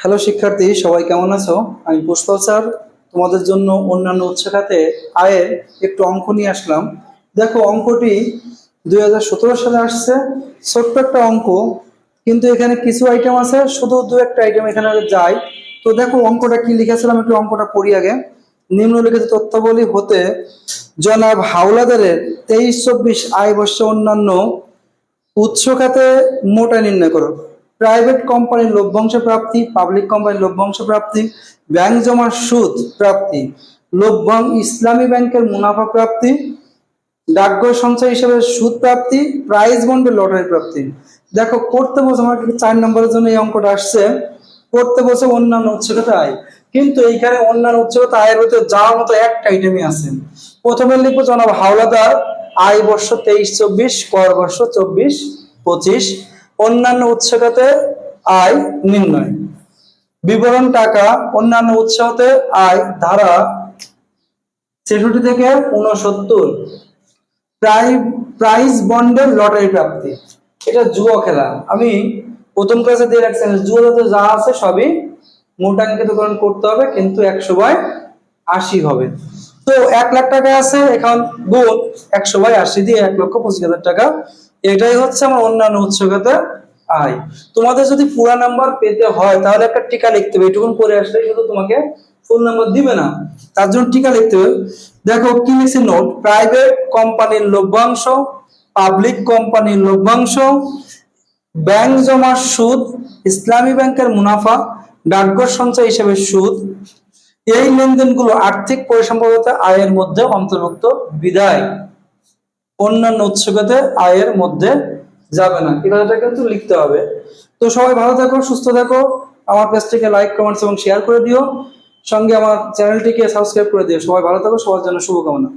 Hello শিক্ষার্থী, সবাই কেমন আছো? আমি পুষ্পল স্যার। তোমাদের জন্য অন্যান্য উৎস খাতে আয়ের একটু অঙ্ক নিয়ে আসলাম। দেখো, অঙ্কটি দুই হাজার সতেরো সালে আসছে। ছোট্ট একটা অঙ্ক, কিন্তু এখানে কিছু আইটেম আছে, শুধু দু একটা আইটেম এখানে যায়। তো দেখো, অঙ্কটা কি লিখেছিলাম, একটু অঙ্কটা পড়ি আগে। নিম্নলিখিত তথ্যাবলী হতে জনাব হাওলাদারের তেইশ চব্বিশ আয় বর্ষে অন্যান্য উৎস খাতে মোটা নির্ণয় করো। প্রাইভেট কোম্পানির লভ্যাংশ প্রাপ্তি পাবলিক কোম্পানির লভ্যাংশ প্রাপ্তি ব্যাংক জমার সুদ প্রাপ্তি, লভ্যাং ইসলামী ব্যাংকের মুনাফা প্রাপ্তি, ডাকঘর সঞ্চয় হিসেবে সুদ প্রাপ্তি, প্রাইজ বন্ডের লটারি প্রাপ্তি। দেখো, করতে বসে আমার চার নম্বরের জন্য এই অঙ্কটা আসছে। করতে বসে অন্যান্য উৎসগত আয় কিন্তু এইখানে অন্যান্য উৎসগত আয়ের ভিতরে যাওয়ার মতো একটা আইটেমই আছে। প্রথমে লিখব জনাব হাওলাদার, আয় বর্ষ তেইশ, চব্বিশ, কর বর্ষ চব্বিশ, পঁচিশ। অন্যান্য উৎসগতে আয় নির্ণয়। বিবরণ টাকা অন্যান্য উৎসাহতে আয় ধারা ছেষট্টি থেকে উনসত্তর প্রাই- প্রাইজ বন্ডের লটারি প্রাপ্তি। এটা জুয়া খেলা। আমি প্রথম ক্লাসে দিয়ে রাখছি জুয়াতে যা আছে সবই মোটাঙ্কিতকরণ করতে হবে, কিন্তু একশো বাই আশি হবে। তো এক লাখ টাকা আছে, এখন গুণ একশো বাই আশি দিয়ে এক লক্ষ পঁচিশ হাজার টাকা এটাই হচ্ছে আমার অন্যান্য উৎসগতে আয়। তোমাদের যদি পুরা নাম্বার পেতে হয়, তাহলে একটা টিকা লিখতে হবে। এটুকুন করে আসলে কিন্তু তোমাকে ফুল নাম্বার দিবে না। তার জন্য টিকা লিখতে হবে। দেখো, কি লিখছে নোট প্রাইভেট কোম্পানির লভ্যাংশ পাবলিক কোম্পানির লভ্যাংশ ব্যাংক জমার সুদ, ইসলামী ব্যাংকের মুনাফা, ডাকঘর সঞ্চয় হিসেবে সুদ। এই লেনদেনগুলো আর্থিক পরিসম্পদত আয়ের মধ্যে অন্তর্ভুক্ত বিদায়। অন্যান্য উৎসগতে আয়ের মধ্যে যাবে না। এই কথাটা কিন্তু লিখতে হবে। তো সবাই ভালো থাকো, সুস্থ থাকো। আমার পেজটিকে লাইক কমেন্টস এবং শেয়ার করে দিও। সঙ্গে আমার চ্যানেলটিকে সাবস্ক্রাইব করে দিও। সবাই ভালো থাকো, সবার জন্য শুভকামনা।